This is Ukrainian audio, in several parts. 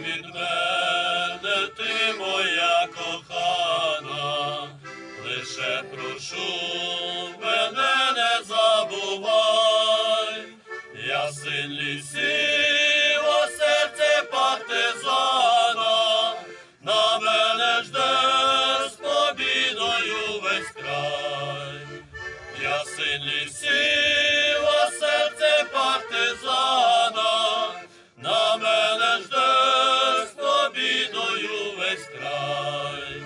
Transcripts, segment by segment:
від мене, ти моя кохана, лише прошу, мене не забувай, я син лісів, а серце партизана, на мене жде з весь край. Я син лісів, весь край.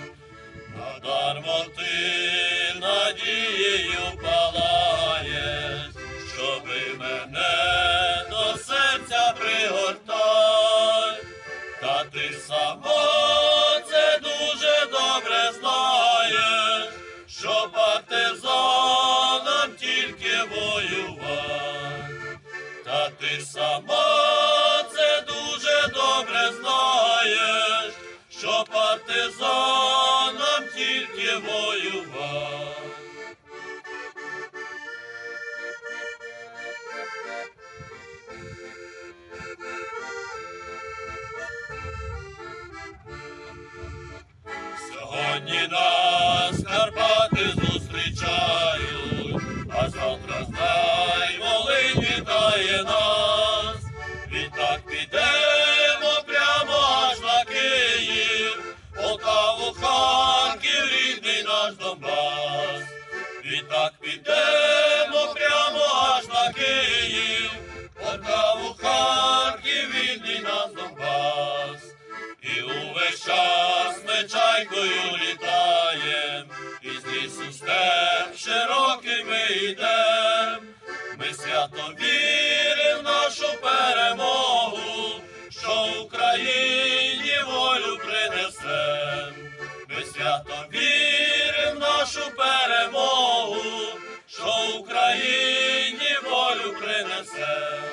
Надармо ти надією палаєш, щоби мене до серця пригортай, та ти сама це дуже добре знаєш, що партизанам тільки воювати, та ти сама Сьогодні нас наш Донбас, відтак підемо прямо аж на Київ, Полтаву, Харків, вільний нас Донбас, і увесь час ми літаєм, і з лісу степ широкий ми йдем, ми свято віримо в нашу перемогу, що Україні волю принесем. Ми свято Yeah.